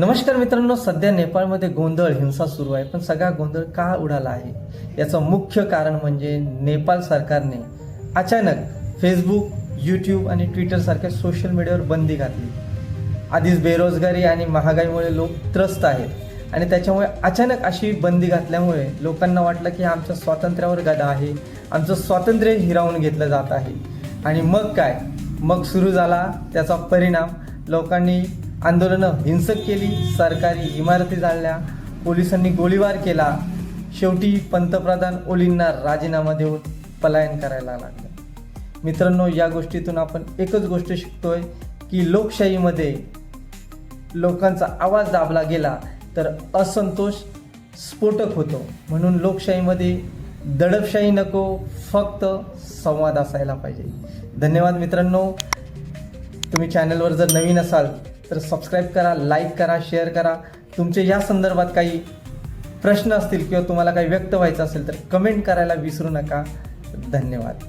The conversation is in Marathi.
नमस्कार मित्रांनो सध्या नेपाळमध्ये गोंधळ हिंसा सुरू आहे पण सगळा गोंधळ का उडाला आहे? याचं मुख्य कारण म्हणजे नेपाळ सरकारने अचानक फेसबुक यूट्यूब आणि ट्विटर सारख्या सोशल मीडियावर बंदी घातली. आधीच बेरोजगारी आणि महागाईमुळे लोक त्रस्त आहेत आणि त्याच्यामुळे अचानक अशी बंदी घातल्यामुळे लोकांना वाटलं की आमच्या स्वातंत्र्यावर गदा आहे आमचं स्वातंत्र्य हिरावून घेतलं जात आहे. आणि मग काय? मग सुरू झाला त्याचा परिणाम. लोकांनी आंदोलनं हिंसक केली सरकारी इमारती जाळल्या पोलिसांनी गोळीबार केला. शेवटी पंतप्रधान ओलींना राजीनामा देऊन पलायन करायला लागलं. मित्रांनो या गोष्टीतून आपण एकच गोष्ट शिकतोय की लोकशाहीमध्ये लोकांचा आवाज दाबला गेला तर असंतोष स्फोटक होतो. म्हणून लोकशाहीमध्ये दडपशाही नको फक्त संवाद असायला पाहिजे. धन्यवाद मित्रांनो. तुम्ही चॅनलवर जर नवीन असाल तर सबस्क्राईब करा लाईक करा शेअर करा. तुमचे या संदर्भात काही प्रश्न असतील किंवा तुम्हाला काही व्यक्त व्हायचं असेल तर कमेंट करायला विसरू नका. धन्यवाद.